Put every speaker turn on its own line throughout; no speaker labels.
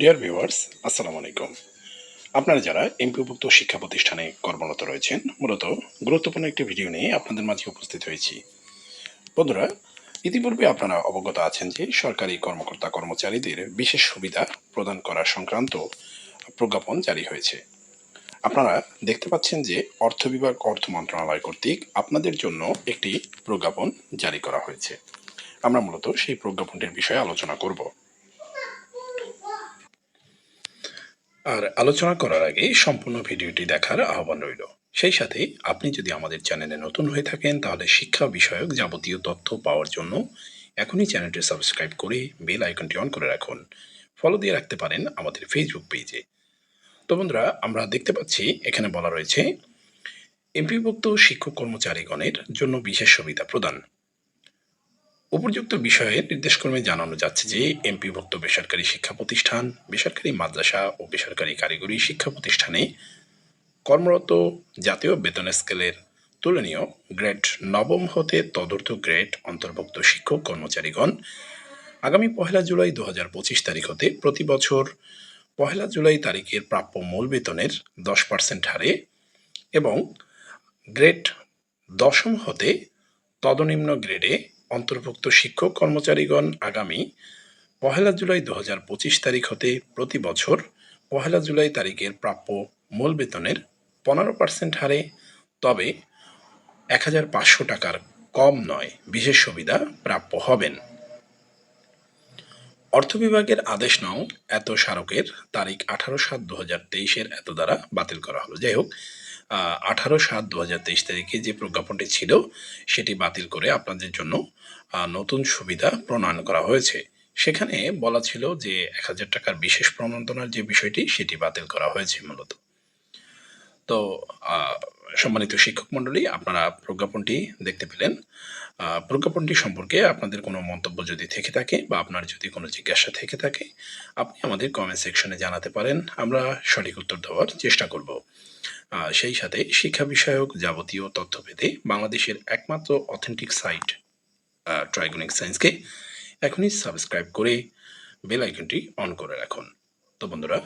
Dear viewers আসসালামু আলাইকুম। আপনারা যারা এমপিভুক্ত শিক্ষা প্রতিষ্ঠানে কর্মরত রয়েছেন, মূলত গুরুত্বপূর্ণ একটি ভিডিও নিয়ে আপনাদের মাঝে উপস্থিত হয়েছি। বন্ধুরা, ইতিপূর্বে আপনারা অবগত আছেন যে সরকারি কর্মকর্তা কর্মচারীদের বিশেষ সুবিধা প্রদান করা সংক্রান্ত প্রজ্ঞাপন জারি হয়েছে। আপনারা দেখতে পাচ্ছেন যে অর্থ বিভাগ অর্থ মন্ত্রণালয় কর্তৃক আপনাদের জন্য একটি প্রজ্ঞাপন জারি করা হয়েছে। আমরা মূলত সেই প্রজ্ঞাপনটির বিষয়ে আলোচনা করব। আর আলোচনা করার আগে সম্পূর্ণ ভিডিওটি দেখার আহ্বান রইল। সেই সাথে আপনি যদি আমাদের চ্যানেলে নতুন হয়ে থাকেন, তাহলে শিক্ষা বিষয়ক যাবতীয় তথ্য পাওয়ার জন্য এখনই চ্যানেলটি সাবস্ক্রাইব করে বেল আইকনটি অন করে রাখুন। ফলো দিয়ে রাখতে পারেন আমাদের ফেসবুক পেজে তো বন্ধুরা, আমরা দেখতে পাচ্ছি, এখানে বলা রয়েছে, এমপিভুক্ত শিক্ষক কর্মচারীগণের জন্য বিশেষ সুবিধা প্রদান। উপযুক্ত বিষয়ে নির্দেশক্রমে জানানো যাচ্ছে যে, এমপিভুক্ত বেসরকারি শিক্ষা প্রতিষ্ঠান, বেসরকারি মাদ্রাসা ও বেসরকারি কারিগরি শিক্ষা প্রতিষ্ঠানে কর্মরত জাতীয় বেতন স্কেলের তুলনীয় গ্রেড নবম হতে তদর্থ গ্রেড অন্তর্ভুক্ত শিক্ষক কর্মচারীগণ আগামী পহেলা জুলাই দু হাজার পঁচিশ তারিখ হতে প্রতি বছর পহেলা জুলাই তারিখের প্রাপ্য মূল বেতনের দশ পার্সেন্ট হারে এবং গ্রেড দশম হতে তদনিম্ন গ্রেডে অন্তর্ভুক্ত শিক্ষক কর্মচারীগণ আগামী পহেলা জুলাই দু হাজার পঁচিশ তারিখ হতে প্রতি বছর পহেলা জুলাই তারিখের প্রাপ্য মূল বেতনের পনেরো পার্সেন্ট হারে, তবে এক হাজার পাঁচশো টাকার কম নয়, বিশেষ সুবিধা প্রাপ্য হবেন। অর্থ বিভাগের আদেশ নং এত স্মারকের তারিখ আঠারো সাত দু হাজার তেইশের এত দ্বারা বাতিল করা হলো। যাই হোক আঠারো সাত দু হাজার তেইশ তারিখে যে প্রজ্ঞাপনটি ছিল, সেটি বাতিল করে আপনাদের জন্য নতুন সুবিধা প্রণয়ন করা হয়েছে। সেখানে বলা ছিল যে এক হাজার টাকার বিশেষ প্রণোদনার যে বিষয়টি, সেটি বাতিল করা হয়েছে মূলত। তো সম্মানিত শিক্ষক মণ্ডলী, আপনারা প্রজ্ঞাপনটি দেখতে পেলেন। প্রজ্ঞাপনটি সম্পর্কে আপনাদের কোনো মন্তব্য যদি থেকে থাকে বা আপনার যদি কোনো জিজ্ঞাসা থেকে থাকে, আপনি আমাদের কমেন্ট সেকশনে জানাতে পারেন। আমরা সঠিক উত্তর দেওয়ার চেষ্টা করব। সেই সাথে শিক্ষা বিষয়ক যাবতীয় তথ্য পেতে বাংলাদেশের একমাত্র অথেন্টিক সাইট ট্রাইগনিক সায়েন্সকে এখনই সাবস্ক্রাইব করে বেল আইকনটি অন করে রাখুন। তো বন্ধুরা,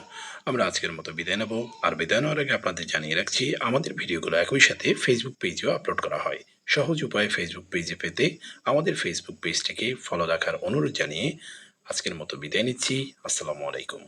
আমরা আজকের মতো বিদায় নেব। আর বিদায় নেওয়ার আগে আপনাদের জানিয়ে রাখছি, আমাদের ভিডিওগুলো একই সাথে ফেসবুক পেজেও আপলোড করা হয়। সহজ উপায়ে ফেসবুক পেজে পেতে আমাদের ফেসবুক পেজটিকে ফলো রাখার অনুরোধ জানিয়ে আজকের মতো বিদায় নিচ্ছি। আসসালামু আলাইকুম।